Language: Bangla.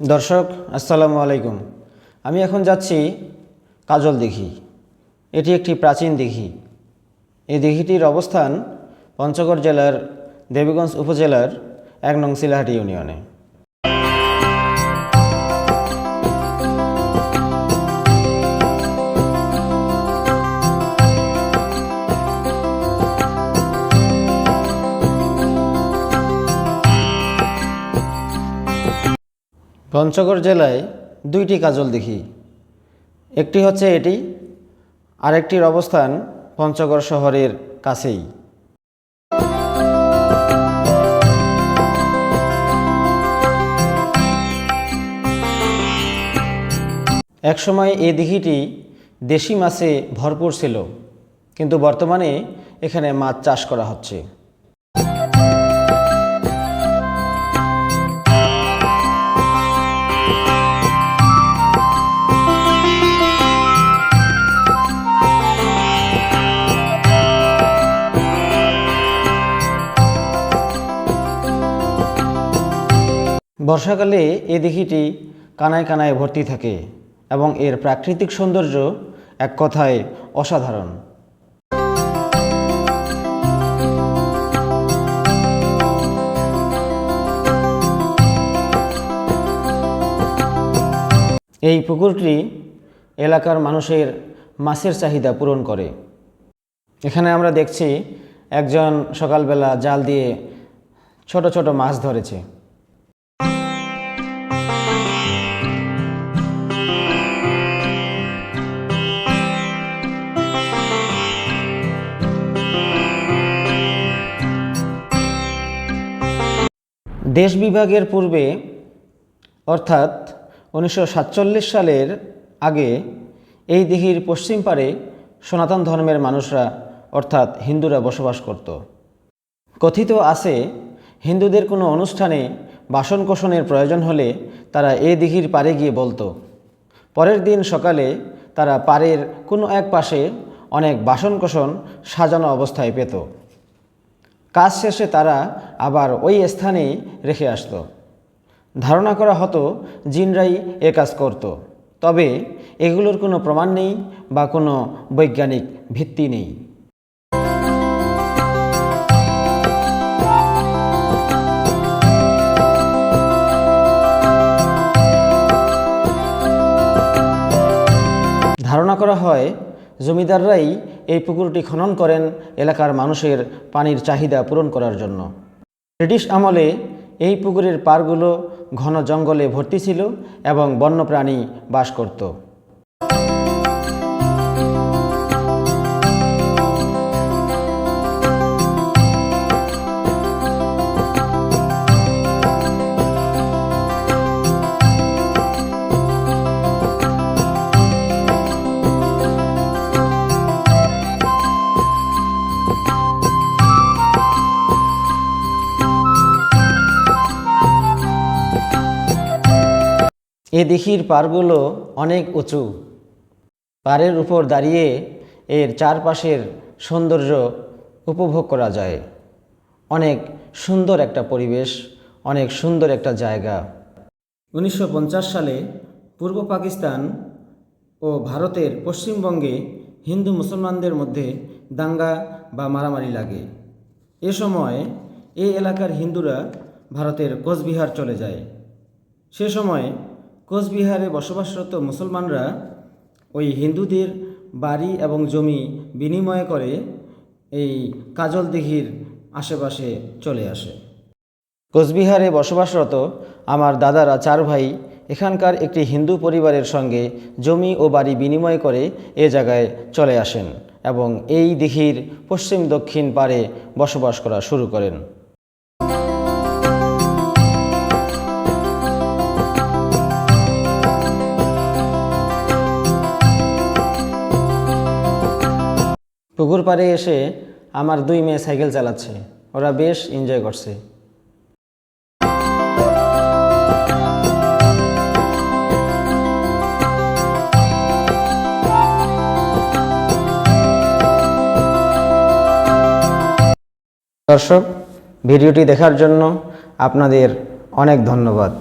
দর্শক, আসসালামু আলাইকুম। আমি এখন যাচ্ছি কাজল দিঘি। এটি একটি প্রাচীন দিঘি। এই দিঘিটির অবস্থান পঞ্চগড় জেলার দেবীগঞ্জ উপজেলার এক নং শিলাহাটি ইউনিয়নে। পঞ্চগড় জেলায় দুইটি কাজল দিঘি একটি হচ্ছে এটি, আরেকটির অবস্থান পঞ্চগড় শহরের কাছেই। একসময় এই দিঘিটি দেশি মাছে ভরপুর ছিল, কিন্তু বর্তমানে এখানে মাছ চাষ করা হচ্ছে। বর্ষাকালে এ দিঘিটি কানায় কানায় ভর্তি থাকে এবং এর প্রাকৃতিক সৌন্দর্য এক কথায় অসাধারণ। এই পুকুরটি এলাকার মানুষের মাছের চাহিদা পূরণ করে। এখানে আমরা দেখছি একজন সকালবেলা জাল দিয়ে ছোট ছোট মাছ ধরেছে। দেশ বিভাগের পূর্বে, অর্থাৎ উনিশশো সাতচল্লিশ সালের আগে, এই দিঘির পশ্চিম পারে সনাতন ধর্মের মানুষরা, অর্থাৎ হিন্দুরা বসবাস করত। কথিত আছে, হিন্দুদের কোনো অনুষ্ঠানে বাসন কোষণের প্রয়োজন হলে তারা এ দিঘির পাড়ে গিয়ে বলতো। পরের দিন সকালে তারা পাড়ের কোনো এক পাশে অনেক বাসন কোষণ সাজানো অবস্থায় পেত। কাজ শেষে তারা আবার ওই স্থানেই রেখে আসতো ধারণা করা হতো, জিনরাই এ কাজ করত। তবে এগুলোর কোনো প্রমাণ নেই বা কোনো বৈজ্ঞানিক ভিত্তি নেই। ধারণা করা হয়, জমিদাররাই এই পুকুরটি খনন করেন এলাকার মানুষের পানির চাহিদা পূরণ করার জন্য। ব্রিটিশ আমলে এই পুকুরের পারগুলো ঘন জঙ্গলে ভর্তি ছিল এবং বন্যপ্রাণী বাস করত। এ দিঘির পারগুলো অনেক উঁচু। পাড়ের উপর দাঁড়িয়ে এর চারপাশের সৌন্দর্য উপভোগ করা যায়। অনেক সুন্দর একটা পরিবেশ, অনেক সুন্দর একটা জায়গা। উনিশশো পঞ্চাশ সালে পূর্ব পাকিস্তান ও ভারতের পশ্চিমবঙ্গে হিন্দু মুসলমানদের মধ্যে দাঙ্গা বা মারামারি লাগে। এ সময় এই এলাকার হিন্দুরা ভারতের কোচবিহার চলে যায়। সে সময় কোচবিহারে বসবাসরত মুসলমানরা ওই হিন্দুদের বাড়ি এবং জমি বিনিময় করে এই কাজল দিঘির আশেপাশে চলে আসে। কোচবিহারে বসবাসরত আমার দাদারা চার ভাই এখানকার একটি হিন্দু পরিবারের সঙ্গে জমি ও বাড়ি বিনিময় করে এ জায়গায় চলে আসেন এবং এই দিঘির পশ্চিম দক্ষিণ পারে বসবাস করা শুরু করেন। পুকুর পাড়ে এসে আমার দুই মেয়ে সাইকেল চালাচ্ছে। ওরা বেশ এনজয় করছে। দর্শক, ভিডিওটি দেখার জন্য আপনাদের অনেক ধন্যবাদ।